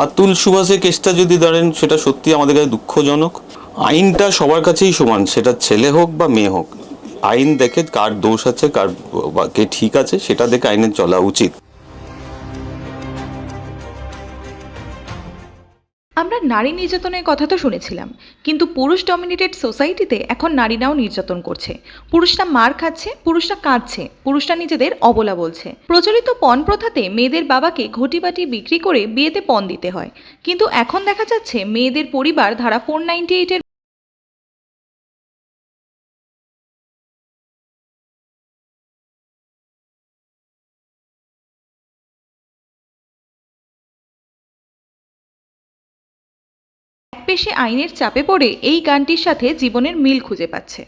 আতুল সুভাষের কেসটা যদি দাঁড়েন সেটা সত্যি আমাদের কাছে দুঃখজনক। আইনটা সবার কাছেই সমান, সেটা ছেলে হোক বা মেয়ে হোক। আইন দেখে কার দোষ আছে, কার কে ঠিক আছে, সেটা দেখে আইনের চলা উচিত। আমরা নারী নির্যাতনের কথা তো শুনেছিলাম, কিন্তু পুরুষ ডমিনেটেড সোসাইটিতে এখন নারীরাও নির্যাতন করছে। পুরুষরা মার খাচ্ছে, পুরুষরা কাঁদছে, পুরুষরা নিজেদের অবলা বলছে। প্রচলিত পণ প্রথাতে মেয়েদের বাবাকে ঘটি বাটি বিক্রি করে বিয়েতে পণ দিতে হয়। কিন্তু এখন দেখা যাচ্ছে মেয়েদের পরিবার ধারা ফোর নাইনটি এইটের পেশে আইনের চাপে পড়ে এই গানটির সাথে জীবনের মিল খুঁজে পাচ্ছে।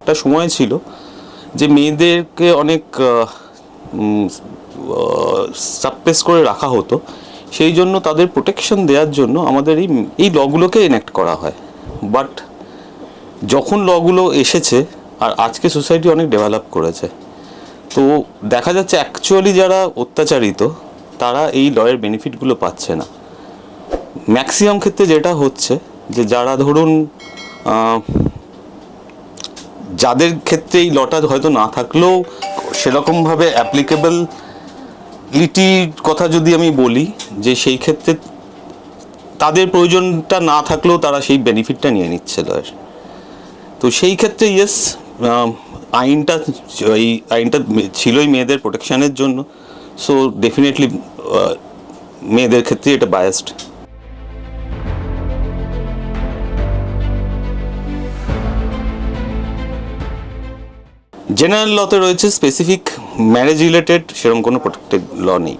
একটা সময় ছিল যে মেয়েদেরকে অনেক সাপ্রেস করে রাখা হতো। সেই জন্য তাদের প্রোটেকশন দেওয়ার জন্য আমাদের এই এই লগুলোকে এনাক্ট করা হয়। বাট যখন লগুলো এসেছে, আর আজকে সোসাইটি অনেক ডেভেলপ করেছে তো দেখা যাচ্ছে অ্যাকচুয়ালি যারা অত্যাচারিত, তারা এই লয়ের বেনিফিটগুলো পাচ্ছে না। ম্যাক্সিমাম ক্ষেত্রে যেটা হচ্ছে, যে যারা ধরুন যাদের ক্ষেত্রে এই লটা হয়তো না থাকলেও সেরকমভাবে অ্যাপ্লিকেবল লিটির কথা যদি আমি বলি, যে সেই ক্ষেত্রে তাদের প্রয়োজনটা না থাকলেও তারা সেই বেনিফিটটা নিয়ে নিচ্ছে লয়ের তো সেই ক্ষেত্রে ইয়েস আইনটা এই আইনটা ছিলই মেয়েদের প্রোটেকশনের জন্য। সো ডেফিনেটলি মেয়েদের ক্ষেত্রে এটা বায়াসড জেনারেল লতে রয়েছে স্পেসিফিক ম্যারেজ রিলেটেড সেরকম কোনো প্রোটেক্টেড ল নেই।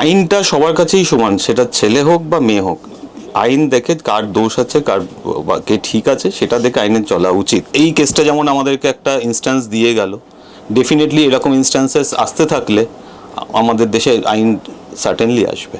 আইনটা সবার কাছেই সমান, সেটা ছেলে হোক বা মেয়ে হোক। আইন দেখে কার দোষ আছে, কার কে ঠিক আছে, সেটা দেখে আইনের চলা উচিত। এই কেসটা যেমন আমাদেরকে একটা ইনস্ট্যান্স দিয়ে গেল। ডেফিনেটলি এরকম ইনস্ট্যান্সেস আসতে থাকলে আমাদের দেশে আইন সার্টেনলি আসবে।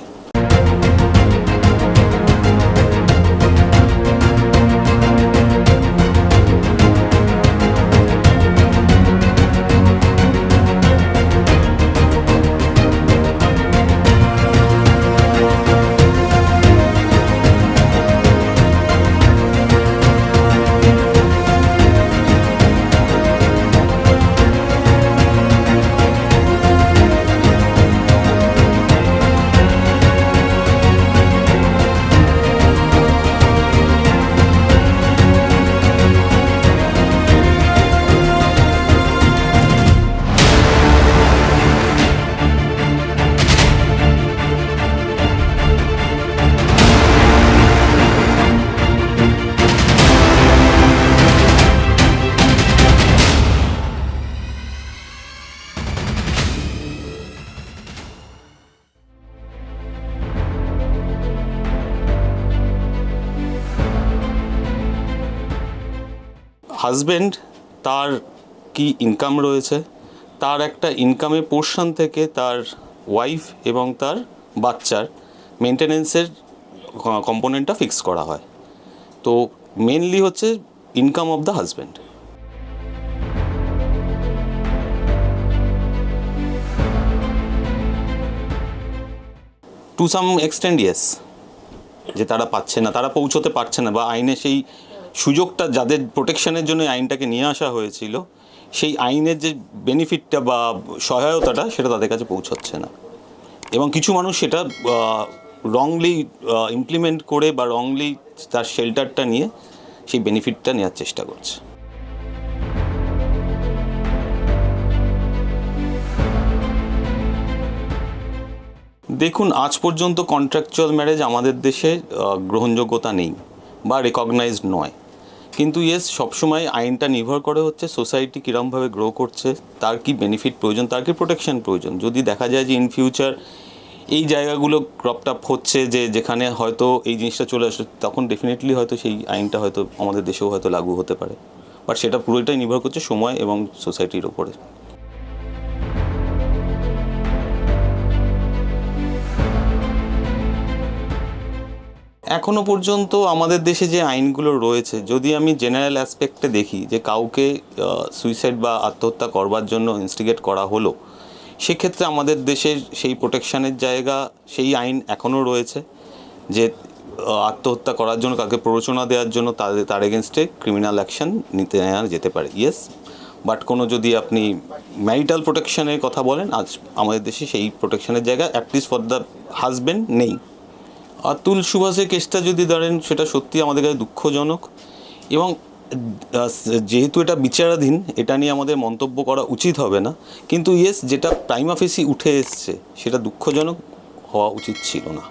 হাজবেন্ড তার কি ইনকাম রয়েছে? তার একটা ইনকামের পোর্শন থেকে তার ওয়াইফ এবং তার বাচ্চার মেনটেনেন্সের কম্পোনেন্টটা ফিক্স করা হয়। তো মেনলি হচ্ছে income of the husband to some extent yes যে তারা পাচ্ছে না, তারা পৌঁছতে পারছে না বা আইনে সেই সুযোগটা যাদের প্রোটেকশনের জন্য আইনটাকে নিয়ে আসা হয়েছিল, সেই আইনের যে বেনিফিটটা বা সহায়তাটা সেটা তাদের কাছে পৌঁছাচ্ছে না। এবং কিছু মানুষ সেটা রংলি ইমপ্লিমেন্ট করে বা রংলি তার শেল্টারটা নিয়ে সেই বেনিফিটটা নেওয়ার চেষ্টা করছে। দেখুন, আজ পর্যন্ত কন্ট্রাকচুয়াল ম্যারেজ আমাদের দেশে গ্রহণযোগ্যতা নেই বা রেকগনাইজড নয়। কিন্তু ইয়েস সবসময় আইনটা নির্ভর করে হচ্ছে সোসাইটি কীরমভাবে গ্রো করছে, তার কি বেনিফিট প্রয়োজন, তার কি প্রোটেকশন প্রয়োজন। যদি দেখা যায় যে ইন ফিউচার এই জায়গাগুলো ক্রপটাপ হচ্ছে যে যেখানে হয়তো এই জিনিসটা চলে আসছে তখন ডেফিনেটলি হয়তো সেই আইনটা হয়তো আমাদের দেশেও হয়তো লাগু হতে পারে। বাট সেটা পুরোটাই নির্ভর করছে সময় এবং সোসাইটির ওপরে এখনও পর্যন্ত আমাদের দেশে যে আইনগুলো রয়েছে, যদি আমি জেনারেল অ্যাসপেক্টে দেখি যে কাউকে সুইসাইড বা আত্মহত্যা করবার জন্য ইনস্টিগেট করা হলো, সেক্ষেত্রে আমাদের দেশে সেই প্রোটেকশানের জায়গা, সেই আইন এখনও রয়েছে যে আত্মহত্যা করার জন্য, কাউকে প্ররোচনা দেওয়ার জন্য তাদের তার এগেনস্টে ক্রিমিনাল অ্যাকশন নিতে নেওয়া যেতে পারে। ইয়েস বাট কোনো যদি আপনি ম্যারিটাল প্রোটেকশনের কথা বলেন, আজ আমাদের দেশে সেই প্রোটেকশনের জায়গা অ্যাটলিস্ট ফর দ্য হাজব্যান্ড নেই। আতুল সুভাষের কেসটা যদি ধরেন, সেটা সত্যি আমাদের কাছে দুঃখজনক এবং যেহেতু এটা বিচারাধীন, এটা নিয়ে আমাদের মন্তব্য করা উচিত হবে না। কিন্তু ইয়েস যেটা প্রাইম অফিসই উঠে এসছে, সেটা দুঃখজনক হওয়া উচিত ছিল না।